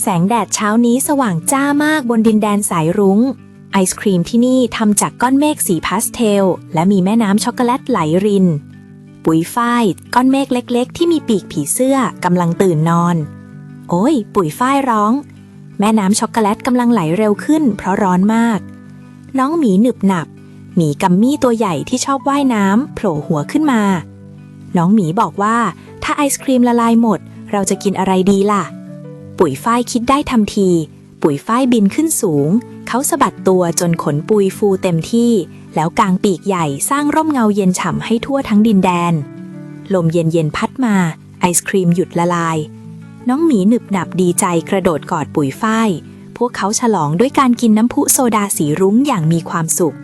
แสงแดดเช้านี้สว่างจ้ามากบนดินแดนสายรุง้ง ไอศครีมที่นี่ทำจากก้อนเมฆสีพาสเทล และมีแม่น้ำช็อกโกแลตไหลริน ปุ๋ยฝ้ายก้อนเมฆเล็กๆ ที่มีปีกผีเสื้อกำลังตื่นนอน โอ้ย ปุ๋ยฝ้ายร้อง แม่น้ำช็อกโกแลตกำลังไหลเร็วขึ้น เพราะร้อนมาก น้องหมีหนึบหนับ หมีกัมมี่ตัวใหญ่ที่ชอบว่ายน้ำโผล่หัวขึ้นมา น้องหมีบอกว่า ถ้าไอศครีมละลายหมด เราจะกินอะไรดีล่ะ ปุ๋ยฝ้ายคิดได้ทันที ปุ๋ยฝ้ายบินขึ้นสูง เขาสะบัดตัวจนขนปุยฟูเต็มที่ แล้วกางปีกใหญ่สร้างร่มเงาเย็นฉ่ำให้ทั่วทั้งดินแดน ลมเย็นๆพัดมา ไอศครีมหยุดละลาย น้องหมีหนึบหนับดีใจกระโดดกอดปุ๋ยฝ้าย พวกเขาฉลองด้วยการกินน้ำพุโซดาสีรุ้งอย่างมีความสุข